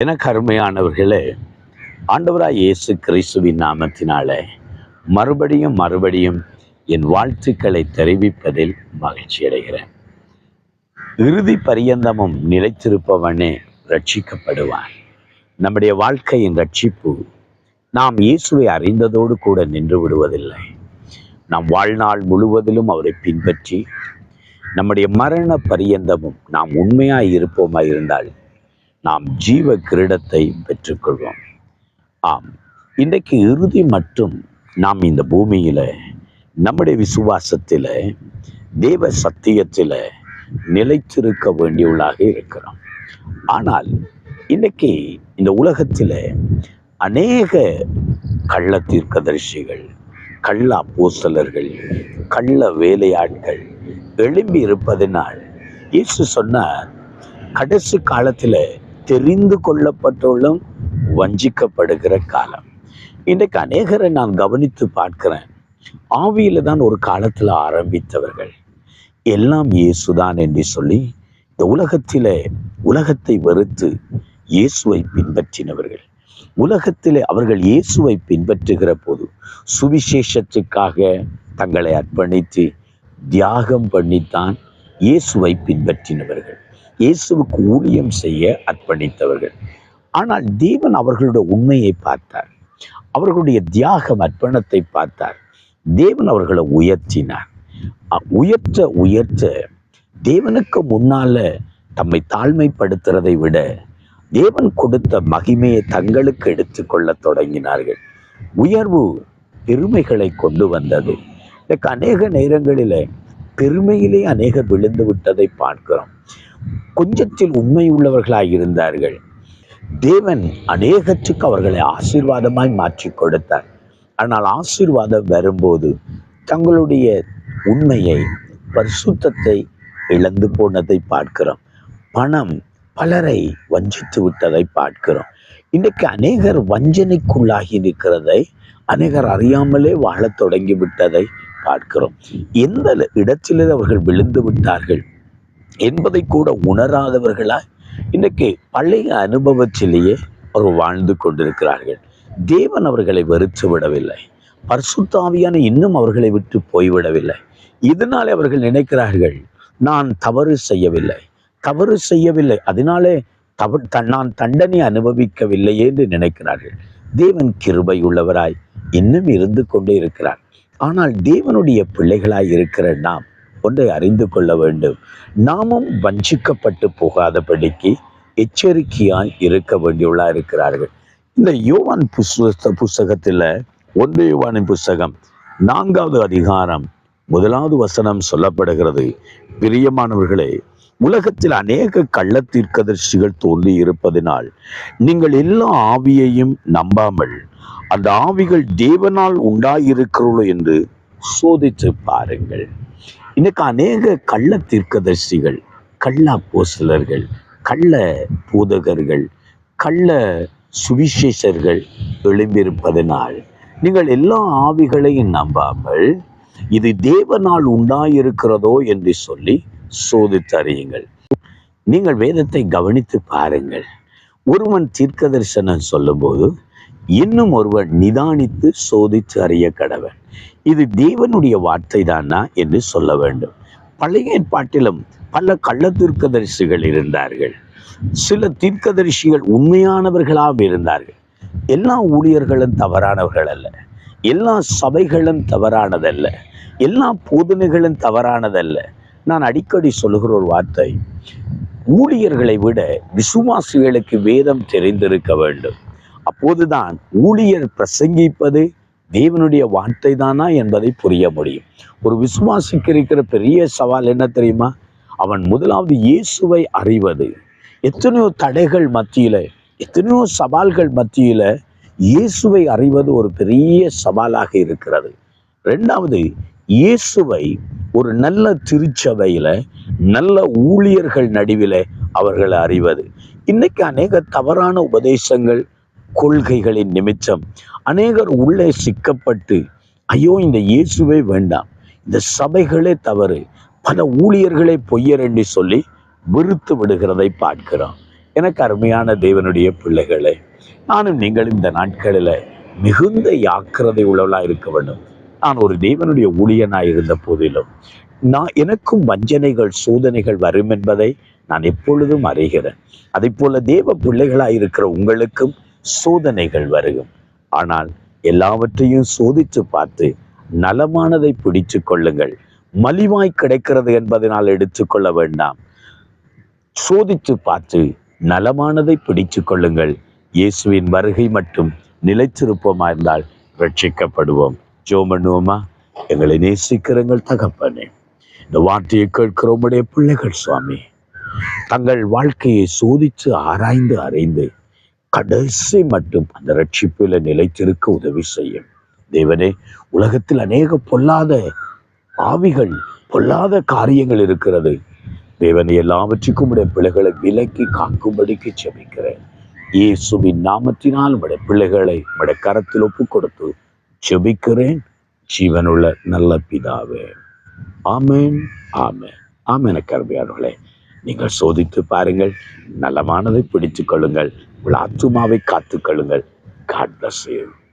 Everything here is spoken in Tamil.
எனக்கு அருமையானவர்களே ஆண்டவராய் இயேசு கிறிஸ்துவின் நாமத்தினாலே மறுபடியும் மறுபடியும் என் வாழ்த்துக்களை தெரிவிப்பதில் மகிழ்ச்சி அடைகிறேன். இறுதி பரியந்தமும் நிலைத்திருப்பவனே ரட்சிக்கப்படுவான் நம்முடைய வாழ்க்கையின் ரட்சிப்பு நாம் இயேசுவை அறிந்ததோடு கூட நின்று விடுவதில்லை. நாம் வாழ்நாள் முழுவதிலும் அவரை பின்பற்றி நம்முடைய மரண பரியந்தமும் நாம் உண்மையாய் இருப்போமாய் இருந்தால் நாம் ஜீவ கிரீடத்தை பெற்றுக்கொள்வோம். ஆம். இன்றைக்கு இறுதி மட்டும் நாம் இந்த பூமியில் நம்முடைய விசுவாசத்தில் தேவ சத்தியத்தில் நிலைத்திருக்க வேண்டியவளாக இருக்கிறோம். ஆனால் இன்னைக்கு இந்த உலகத்தில் அநேக கள்ள தீர்க்கதரிசிகள் கள்ள அப்போசலர்கள் கள்ள வேலையாட்கள் எழும்பி இருப்பதனால் இயேசு சொன்னார் கடைசி காலத்தில் தெரிந்து கொள்ளப்பட்டவர்களும் வஞ்சிக்கப்படுகிற காலம். இன்றைக்கு அநேகரை நான் கவனித்து பார்க்கிறேன். ஆவியில தான் ஒரு காலத்தில் ஆரம்பித்தவர்கள். எல்லாம் இயேசுதான் என்று சொல்லி இந்த உலகத்திலே உலகத்தை வெறுத்து இயேசுவை பின்பற்றினவர்கள். உலகத்திலே அவர்கள் இயேசுவை பின்பற்றுகிற போது சுவிசேஷத்துக்காக தங்களை அர்ப்பணித்து தியாகம் பண்ணித்தான் இயேசுவை பின்பற்றினவர்கள். இயேசுவுக்கு ஊழியம் செய்ய அர்ப்பணித்தவர்கள். ஆனால் தேவன் அவர்களுடைய உண்மையை பார்த்தார். அவர்களுடைய தியாகம் அர்ப்பணத்தை பார்த்தார். தேவன் அவர்களை உயர்த்தினார். உயர்த்த உயர்த்த தேவனுக்கு முன்னால தம்மை தாழ்மைப்படுத்துறதை விட தேவன் கொடுத்த மகிமையை தங்களுக்கு எடுத்துக்கொள்ள தொடங்கினார்கள். உயர்வு பெருமைகளை கொண்டு வந்தது. அநேக நேரங்களில் பெருமையிலே அநேகர் விழுந்து விட்டதை பார்க்கிறோம். கொஞ்சத்தில் உண்மை உள்ளவர்களாக இருந்தார்கள். தேவன் அநேகத்துக்கு அவர்களை ஆசீர்வாதமாய் மாற்றி கொடுத்தார். ஆனால் ஆசீர்வாதம் வரும்போது தங்களுடைய உண்மையை பரிசுத்தத்தை இழந்து போனதை பார்க்கிறோம். பணம் பலரை வஞ்சித்து விட்டதை பார்க்கிறோம். இன்றைக்கு அநேகர் வஞ்சனைக்குள்ளாகி நிற்கிறதை அநேகர் அறியாமலே வாழத் தொடங்கி விட்டதை பார்க்கிறோம். எந்த இடத்திலே அவர்கள் விழுந்து விட்டார்கள் என்பதை கூட உணராதவர்களாய் இன்னைக்கு பழைய அனுபவத்திலேயே அவர்கள் வாழ்ந்து கொண்டிருக்கிறார்கள். தேவன் அவர்களை வெறுத்து விடவில்லை. பர்சுத்தாவியான இன்னும் அவர்களை விட்டு போய்விடவில்லை. இதனாலே அவர்கள் நினைக்கிறார்கள் நான் தவறு செய்யவில்லை. தவறு செய்யவில்லை. அதனாலே தவ நான் தண்டனை அனுபவிக்கவில்லையே என்று நினைக்கிறார்கள். தேவன் கிருபை உள்ளவராய் இன்னும் இருந்து கொண்டே இருக்கிறார். ஆனால் தேவனுடைய பிள்ளைகளாய் இருக்கிற நாம் ஒன்றை அறிந்து கொள்ள வேண்டும். நாமும் வஞ்சிக்கப்பட்டு போகாதபடிக்கு எச்சரிக்கையாய் இருக்க வேண்டியவளா இருக்கிறார்கள். இந்த யோவான் புஸ்த புஸ்தகத்தில் ஒன்று யோவானின் புஸ்தகம் நான்காவது அதிகாரம் முதலாவது வசனம் சொல்லப்படுகிறது. பிரியமானவர்களே உலகத்தில் அநேக கள்ள தீர்க்கதரிசிகள் தோன்றி இருப்பதனால் நீங்கள் எல்லா ஆவியையும் நம்பாமல் அந்த ஆவிகள் தேவனால் உண்டாயிருக்கிறோம் என்று சோதித்து பாருங்கள். இன்னைக்கு அநேக கள்ள தீர்க்கதரிசிகள் கள்ள அப்போஸ்தலர்கள் கள்ள போதகர்கள் கள்ள சுவிசேஷர்கள் எழும்பியிருப்பதனால் நீங்கள் எல்லா ஆவிகளையும் நம்பாமல் இது தேவனால் உண்டாயிருக்கிறதோ என்று சொல்லி சோதித்தறியுங்கள் நீங்கள் வேதத்தை கவனித்து பாருங்கள். ஒருவன் தீர்க்க தரிசனம் சொல்லும்போது இன்னும் ஒருவன் நிதானித்து சோதித்து அறிய கடவன். இது தேவனுடைய வார்த்தை தானா என்று சொல்ல வேண்டும். பழைய ஏற்பாட்டிலும் பல கள்ள தீர்க்கதரிசிகள் இருந்தார்கள். சில தீர்க்கதரிசிகள் உண்மையானவர்களாக இருந்தார்கள். எல்லா ஊழியர்களும் தவறானவர்கள் அல்ல. எல்லா சபைகளும் தவறானதல்ல. எல்லா போதனைகளும் தவறானதல்ல. நான் அடிக்கடி சொல்லுகிற ஒரு வார்த்தை. ஊழியர்களை விட விசுவாசிகளுக்கு வேதம் தெரிந்திருக்க வேண்டும். அப்போதுதான் ஊழியர் பிரசங்கிப்பது தேவனுடைய வார்த்தை தானா என்பதை புரிய முடியும். ஒரு விசுவாசிக்கு இருக்கிற பெரிய சவால் என்ன தெரியுமா? அவன் முதலாவது இயேசுவை அறிவது. எத்தனையோ தடைகள் மத்தியில எத்தனையோ சவால்கள் மத்தியில இயேசுவை அறிவது ஒரு பெரிய சவாலாக இருக்கிறது. ரெண்டாவது இயேசுவை ஒரு நல்ல திருச்சபையில நல்ல ஊழியர்கள் நடுவில் அவர்களை அறிவது. இன்னைக்கு அநேக தவறான உபதேசங்கள் கொள்கைகளின் நிமித்தம் அநேகர் உள்ளே சிக்கப்பட்டு ஐயோ இந்த இயேசுவே வேண்டாம். இந்த சபைகளே தவறு. பல ஊழியர்களை பொய்யரண்டி சொல்லி விருத்து விடுகிறதை பார்க்கிறோம். எனக்கு அருமையான தேவனுடைய பிள்ளைகளே நானும் நீங்கள் இந்த நாட்களில் மிகுந்த யாக்கிரதை உள்ளவளாக இருக்க வேண்டும். நான் ஒரு தேவனுடைய ஊழியனாய் இருந்த போதிலும் நான் எனக்கும் வஞ்சனைகள் சோதனைகள் வரும் என்பதை நான் எப்பொழுதும் அறிகிறேன். அதை போல தேவ பிள்ளைகளாய் இருக்கிற உங்களுக்கும் சோதனைகள் வருகும் ஆனால் எல்லாவற்றையும் சோதித்து பார்த்து நலமானதை பிடிச்சு கொள்ளுங்கள். மலிவாய் கிடைக்கிறது என்பதனால் எடுத்துக்கொள்ள வேண்டாம். சோதித்து பார்த்து நலமானதை பிடிச்சு கொள்ளுங்கள். இயேசுவின் வருகை மட்டும் நிலைத்திருப்போமா இருந்தால் ரட்சிக்கப்படுவோம். ஜோம் பண்ணுவோமா எங்களை நேசிக்கிறங்கள் தகப்பனே. இந்த வார்த்தையை கேட்கிறோம் உடைய பிள்ளைகள் சுவாமி தங்கள் வாழ்க்கையை சோதித்து ஆராய்ந்து அறிந்து கடைசி மட்டும் அந்த ரட்சிப்பில் நிலைத்திருக்க உதவி செய்யும். தேவனே உலகத்தில் அநேக பொல்லாத ஆவிகள் பொல்லாத காரியங்கள் இருக்கிறது. தேவனை எல்லாவற்றுக்கும் உடைய பிள்ளைகளை விலக்கி காக்கும்படிக்கு செபிக்கிறேன் இயேசுவின் நாமத்தினால் உடைய பிள்ளைகளை உடைய கரத்தில் ஒப்புக் கொடுத்து செபிக்கிறேன் ஜீவனுள்ள நல்ல பிதாவே. ஆமேன் ஆமேன். ஆமேன கருமையானவர்களே நீங்கள் சோதித்து பாருங்கள். நலமானதை பிடித்துக் கொள்ளுங்கள். உங்கள் ஆத்துமாவை காத்து கொள்ளுங்கள். God bless you